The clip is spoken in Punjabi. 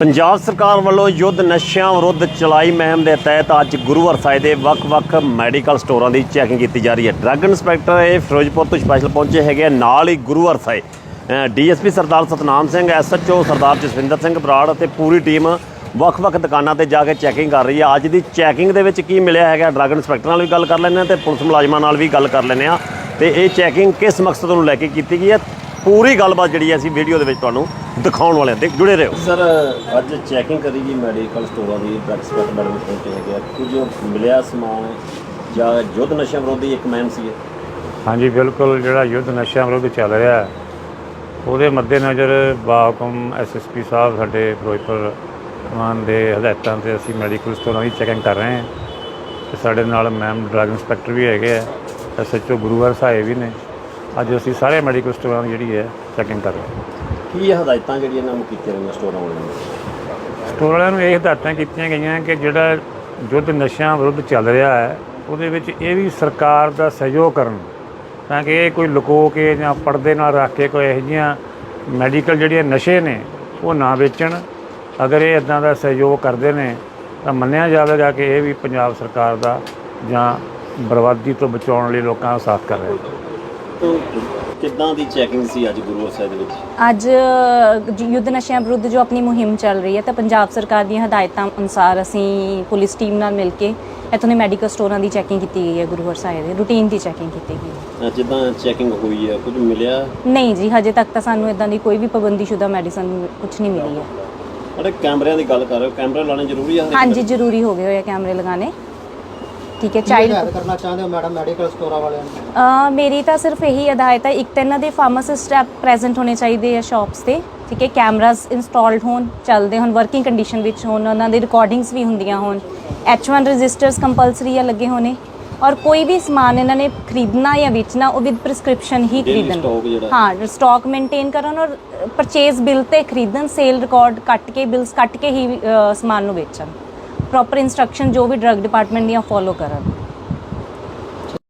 ਪੰਜਾਬ ਸਰਕਾਰ ਵੱਲੋਂ ਯੁੱਧ ਨਸ਼ਿਆਂ ਵਿਰੁੱਧ ਚਲਾਈ ਮੁਹਿੰਮ ਦੇ ਤਹਿਤ ਅੱਜ ਗੁਰੂਵਰ ਸਾਹਿਬ ਦੇ ਵੱਖ-ਵੱਖ ਮੈਡੀਕਲ ਸਟੋਰਾਂ ਦੀ ਚੈਕਿੰਗ ਕੀਤੀ ਜਾ ਰਹੀ ਹੈ। ਡਰੱਗ ਇੰਸਪੈਕਟਰ ਇਹ ਫਿਰੋਜ਼ਪੁਰ ਤੋਂ ਸਪੈਸ਼ਲ ਪਹੁੰਚੇ ਹੈਗੇ ਆ, ਨਾਲ ਹੀ ਗੁਰੂ ਹਰਸਾਏ ਡੀਐਸਪੀ ਸਰਦਾਰ ਸਤਨਾਮ ਸਿੰਘ ਐਸਐਚਓ ਸਰਦਾਰ ਜਸਵਿੰਦਰ ਸਿੰਘ ਬਰਾੜ ਅਤੇ ਪੂਰੀ ਟੀਮ ਵੱਖ-ਵੱਖ ਦੁਕਾਨਾਂ ਤੇ ਜਾ ਕੇ ਚੈਕਿੰਗ ਕਰ ਰਹੀ ਹੈ। ਅੱਜ ਦੀ ਚੈਕਿੰਗ ਦੇ ਵਿੱਚ ਕੀ ਮਿਲਿਆ ਹੈਗਾ? ਡਰੱਗ ਇੰਸਪੈਕਟਰ ਨਾਲ ਵੀ ਗੱਲ ਕਰ ਲੈਂਦੇ ਹਾਂ ਤੇ ਪੁਲਿਸ ਮੁਲਾਜ਼ਮਾਂ ਨਾਲ ਵੀ ਗੱਲ ਕਰ ਲੈਂਦੇ ਆ ਤੇ ਇਹ ਚੈਕਿੰਗ ਕਿਸ ਮਕਸਦ ਨੂੰ ਲੈ ਕੇ ਕੀਤੀ ਗਈ ਹੈ? ਪੂਰੀ ਗੱਲਬਾਤ ਜਿਹੜੀ ਹੈ ਅਸੀਂ ਵੀਡੀਓ ਦੇ ਵਿੱਚ ਤੁਹਾਨੂੰ ਦਿਖਾਉਣ ਵਾਲੇ ਹਾਂ। ਜੁੜੇ ਰਹੋ। ਸਰ ਅੱਜ ਚੈਕਿੰਗ ਕਰੀ ਗਈ ਮੈਡੀਕਲ ਸਟੋਰਾਂ ਦੀ ਡਰੱਗ ਸਪੈਕਟ ਮੈਡਮ ਪਹੁੰਚੇ ਹੈਗੇ ਆ। ਕੁਝ ਮਿਲਿਆ ਸਮਾਨ ਜਾਂ ਯੁੱਧ ਨਸ਼ਾ ਵਿਰੋਧੀ ਇੱਕ ਮੈਮ ਸੀ ਹਾਂਜੀ ਬਿਲਕੁਲ ਜਿਹੜਾ ਯੁੱਧ ਨਸ਼ਿਆਂ ਵਿਰੁੱਧ ਚੱਲ ਰਿਹਾ ਹੈ ਉਹਦੇ ਮੱਦੇਨਜ਼ਰ ਬਾਹਕਮ ਐਸਐਸਪੀ ਸਾਹਿਬ ਸਾਡੇ ਫਿਰੋਜ਼ਪੁਰ ਮਾਨ ਦੇ ਹਦਾਇਤਾਂ ਤੇ ਅਸੀਂ ਮੈਡੀਕਲ ਸਟੋਰਾਂ ਦੀ ਚੈਕਿੰਗ ਕਰ ਰਹੇ ਹਾਂ। ਤੇ ਸਾਡੇ ਨਾਲ ਮੈਮ ਡਰੱਗ ਇੰਸਪੈਕਟਰ ਵੀ ਹੈਗੇ ਆ ਐਸਐਚਓ ਗੁਰੂਵਾਰ ਸਾਹਿਬ ਵੀ ਨੇ। ਅੱਜ ਅਸੀਂ ਸਾਰੇ ਮੈਡੀਕਲ ਸਟੋਰਾਂ ਦੀ ਜਿਹੜੀ ਹੈ ਚੈਕਿੰਗ ਕਰ ਰਹੇ ਹਾਂ। ਕੀ ਹਦਾਇਤਾਂ ਜਿਹੜੀਆਂ ਇਹਨਾਂ ਨੂੰ ਕੀਤੀਆਂ ਗਈਆਂ ਸਟੋਰਾਂ ਵਾਲਿਆਂ ਨੂੰ? ਸਟੋਰ ਵਾਲਿਆਂ ਨੂੰ ਇਹ ਹਦਾਇਤਾਂ ਕੀਤੀਆਂ ਗਈਆਂ ਕਿ ਜਿਹੜਾ ਯੁੱਧ ਨਸ਼ਿਆਂ ਵਿਰੁੱਧ ਚੱਲ ਰਿਹਾ ਹੈ ਉਹਦੇ ਵਿੱਚ ਇਹ ਵੀ ਸਰਕਾਰ ਦਾ ਸਹਿਯੋਗ ਕਰਨ। ਤਾਂ ਕਿ ਇਹ ਕੋਈ ਲੁਕੋ ਕੇ ਜਾਂ ਪਰਦੇ ਨਾਲ ਰੱਖ ਕੇ ਕੋਈ ਇਹੋ ਜਿਹੀਆਂ ਮੈਡੀਕਲ ਜਿਹੜੀਆਂ ਨਸ਼ੇ ਨੇ ਉਹ ਨਾ ਵੇਚਣ। ਅਗਰ ਇਹ ਇਦਾਂ ਦਾ ਸਹਿਯੋਗ ਕਰਦੇ ਨੇ ਤਾਂ ਮੰਨਿਆ ਜਾਵੇਗਾ ਕਿ ਇਹ ਵੀ ਪੰਜਾਬ ਸਰਕਾਰ ਦਾ ਜਾਂ ਬਰਬਾਦੀ ਤੋਂ ਬਚਾਉਣ ਲਈ ਲੋਕਾਂ ਦਾ ਸਾਥ ਕਰ ਰਹੇ ਨੇ। ਤੋਂ ਕਿੱਦਾਂ ਦੀ ਚੈਕਿੰਗ ਸੀ ਅੱਜ ਗੁਰੂ ਸਾਹਿਬ ਦੇ ਵਿੱਚ? ਅੱਜ ਜ- ਯੁੱਧ ਨਸ਼ਿਆਂ ਵਿਰੁੱਧ ਜੋ ਆਪਣੀ ਮੁਹਿੰਮ ਚੱਲ ਰਹੀ ਹੈ ਤਾਂ ਪੰਜਾਬ ਸਰਕਾਰ ਦੀਆਂ ਹਦਾਇਤਾਂ ਅਨੁਸਾਰ ਅਸੀਂ ਪੁਲਿਸ ਟੀਮ ਨਾਲ ਮਿਲ ਕੇ ਇੱਥੋਂ ਦੇ ਮੈਡੀਕਲ ਸਟੋਰਾਂ ਦੀ ਚੈਕਿੰਗ ਕੀਤੀ ਗਈ ਹੈ ਗੁਰੂ ਹਰਸਾਏ ਦੇ ਰੂਟੀਨ ਦੀ ਚੈਕਿੰਗ ਕੀਤੀ ਗਈ ਹੈ। ਅਹ ਜਿੱਦਾਂ ਚੈਕਿੰਗ ਹੋਈ ਹੈ ਕੁਝ ਮਿਲਿਆ? ਨਹੀਂ ਜੀ ਹਜੇ ਤੱਕ ਤਾਂ ਸਾਨੂੰ ਇਦਾਂ ਦੀ ਕੋਈ ਵੀ ਪਾਬੰਦੀਸ਼ੁਦਾ ਮੈਡੀਸਨ ਕੁਝ ਨਹੀਂ ਮਿਲੀ ਹੈ। ਅਰੇ ਕੈਮਰਿਆਂ ਦੀ ਗੱਲ ਕਰ ਰਹੇ ਹੋ ਕੈਮਰੇ ਲਾਣੇ ਜ਼ਰੂਰੀ ਆ? ਹਰੇਕ ਹਾਂਜੀ ਜ਼ਰੂਰੀ ਹੋ ਗਏ ਹੋਏ ਆ ਕੈਮਰੇ ਲਗਾਣੇ ਠੀਕ ਹੈ ਚਾਈਲਡ ਹਦਾਇਤ ਕਰਨਾ ਚਾਹੁੰਦੇ ਹੋ ਮੈਡਮ ਮੈਡੀਕਲ ਸਟੋਰਾਂ ਵਾਲਿਆਂ ਨੂੰ? ਅ, ਮੇਰੀ ਤਾਂ ਸਿਰਫ ਇਹੀ ਹਦਾਇਤ ਹੈ ਇੱਕ ਤਾਂ ਇਹਨਾਂ ਦੇ ਫਾਰਮਾਸਿਸਟ ਪ੍ਰੈਜ਼ੈਂਟ ਹੋਣੇ ਚਾਹੀਦੇ ਆ ਸ਼ਾਪਸ ਤੇ ਠੀਕ ਹੈ ਕੈਮਰਾਸ ਇੰਸਟਾਲਡ ਹੋਣ ਚੱਲਦੇ ਹੋਣ ਵਰਕਿੰਗ ਕੰਡੀਸ਼ਨ ਵਿੱਚ ਹੋਣ ਉਹਨਾਂ ਦੀ ਰਿਕਾਰਡਿੰਗਸ ਵੀ ਹੁੰਦੀਆਂ ਹੋਣ H1 ਰਜਿਸਟਰਸ ਕੰਪਲਸਰੀ ਆ ਲੱਗੇ ਹੋਣੇ ਔਰ ਕੋਈ ਵੀ ਸਮਾਨ ਇਹਨਾਂ ਨੇ ਖਰੀਦਣਾ ਜਾਂ ਵੇਚਣਾ ਉਹ ਵਿਦ ਪ੍ਰਿਸਕ੍ਰਿਪਸ਼ਨ ਹੀ Daily ਖਰੀਦਣ। stock ਜਿਹੜਾ। ਹਾਂ। ਸਟਾਕ ਮੇਨਟੇਨ ਕਰਨ ਔਰ ਪਰਚੇਜ਼ ਬਿੱਲ ਤੇ ਖਰੀਦਣ ਸੇਲ ਰਿਕਾਰਡ ਕੱਟ ਕੇ ਬਿਲਸ ਕੱਟ ਕੇ ਹੀ ਅ, ਸਮਾਨ ਨੂੰ ਵੇਚਣ। ਪ੍ਰੋਪਰ ਇਨਸਟਰਕਸ਼ਨ ਜੋ ਵੀ ਡਰੱਗ ਡਿਪਾਰਟਮੈਂਟ ਦੀਆਂ ਫੋਲੋ ਕਰਨ।